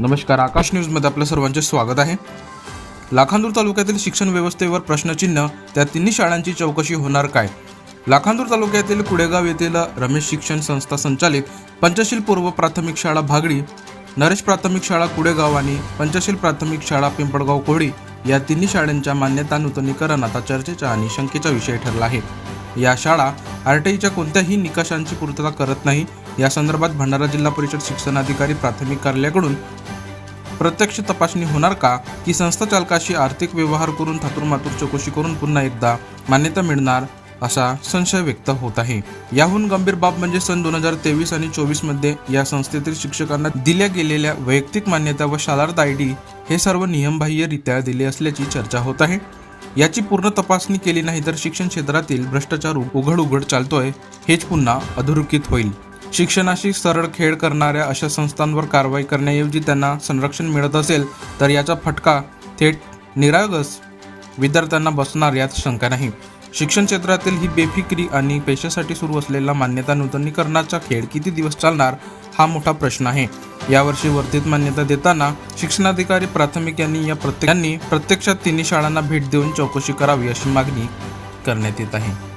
नमस्कार आकाश न्यूजमध्ये आपलं सर्वांचे स्वागत आहे. लाखांदूर तालुक्यातील शिक्षण व्यवस्थेवर प्रश्नचिन्ह त्या तिन्ही शाळांची चौकशी होणार काय? लाखांदूर तालुक्यातील कुडेगाव येथील रमेश शिक्षण संस्था संचालित पंचशील पूर्व प्राथमिक शाळा भागडी नरेश प्राथमिक शाळा कुडेगाव आणि पंचशील प्राथमिक शाळा पिंपळगाव कोळी या तिन्ही शाळांच्या मान्यता नूतनीकरण आता चर्चेचा आणि शंकेचा विषय ठरला आहे. या शाळा आरटीईच्या कोणत्याही निकषांची पूर्तता करत नाही. या संदर्भात भंडारा जिल्हा परिषद शिक्षणाधिकारी प्राथमिक कार्यालयाकडून प्रत्यक्ष तपासणी होणार का? की संस्था चालकाशी आर्थिक व्यवहार करून थातुरमातूर चौकशी करून पुन्हा एकदा मान्यता मिळणार? असा संशय व्यक्त होत आहे. याहून गंभीर बाब म्हणजे सन दोन हजार तेवीस आणि चोवीसमध्ये या संस्थेतील शिक्षकांना दिल्या गेलेल्या वैयक्तिक मान्यता व शालार्थ आय डी हे सर्व नियमबाह्यरित्या दिले असल्याची चर्चा होत आहे. याची पूर्ण तपासणी केली नाही तर शिक्षण क्षेत्रातील भ्रष्टाचार उघड उघड चालतोय हेच पुन्हा अधोरेखित होईल. शिक्षणाशी सरळ खेळ करणाऱ्या अशा संस्थांवर कारवाई करण्याऐवजी त्यांना संरक्षण मिळत असेल तर याचा फटका थेट निरागस विद्यार्थ्यांना बसणार यात शंका नाही. शिक्षण क्षेत्रातील ही बेफिक्री आणि पेशासाठी सुरू असलेला मान्यता नूतनीकरणाचा खेळ किती दिवस चालणार हा मोठा प्रश्न आहे. यावर्षी वर्धित मान्यता देताना शिक्षणाधिकारी प्राथमिक यांनी या प्रत्येकांनी प्रत्यक्षात तिन्ही शाळांना भेट देऊन चौकशी करावी अशी मागणी करण्यात येत आहे.